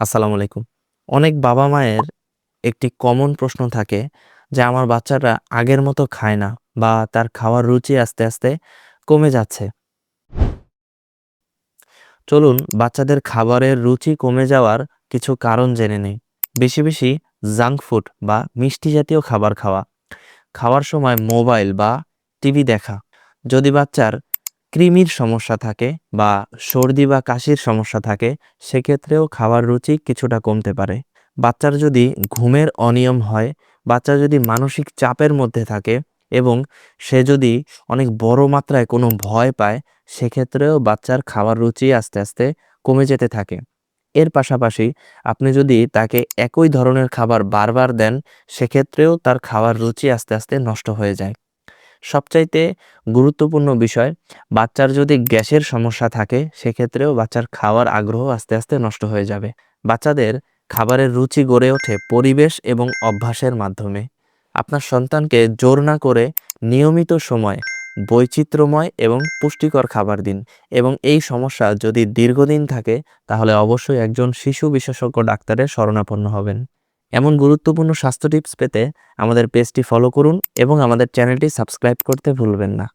আসসালামু আলাইকুম। অনেক বাবা মায়ের একটি কমন প্রশ্ন থাকে যে, আমার বাচ্চাটা আগের মতো খায় না বা তার খাওয়ার রুচি আস্তে আস্তে কমে যাচ্ছে। চলুন, বাচ্চাদের খাবারের রুচি কমে যাওয়ার কিছু কারণ জেনে নিই। বেশি বেশি জাঙ্ক ফুড বা মিষ্টি জাতীয় খাবার খাওয়া। খাওয়ার সময় মোবাইল বা টিভি দেখা। যদি বাচ্চার কৃমির সমস্যা থাকে বা সর্দি বা কাশির সমস্যা থাকে, সেক্ষেত্রেও খাওয়ার রুচি কিছুটা কমতে পারে। বাচ্চার যদি ঘুমের অনিয়ম হয়, বাচ্চা যদি মানসিক চাপের মধ্যে থাকে এবং সে যদি অনেক বড় মাত্রায় কোনো ভয় পায়, সেক্ষেত্রেও বাচ্চার খাওয়ার রুচি আস্তে আস্তে কমে যেতে থাকে। এর পাশাপাশি আপনি যদি তাকে একই ধরনের খাবার বারবার দেন, সেক্ষেত্রেও তার খাওয়ার রুচি আস্তে আস্তে নষ্ট হয়ে যায়। সবচাইতে গুরুত্বপূর্ণ বিষয়, বাচ্চার যদি গ্যাসের সমস্যা থাকে, সেক্ষেত্রেও বাচ্চার খাওয়ার আগ্রহ আস্তে আস্তে নষ্ট হয়ে যাবে। বাচ্চাদের খাবারের রুচি গড়ে ওঠে পরিবেশ এবং অভ্যাসের মাধ্যমে। আপনার সন্তানকে জোর না করে নিয়মিত সময়, বৈচিত্র্যময় এবং পুষ্টিকর খাবার দিন এবং এই সমস্যা যদি দীর্ঘদিন থাকে, তাহলে অবশ্যই একজন শিশু বিশেষজ্ঞ ডাক্তারের শরণাপন্ন হবেন। এমন গুরুত্বপূর্ণ স্বাস্থ্য টিপস পেতে আমাদের পেজটি ফলো করুন এবং আমাদের চ্যানেলটি সাবস্ক্রাইব করতে ভুলবেন না।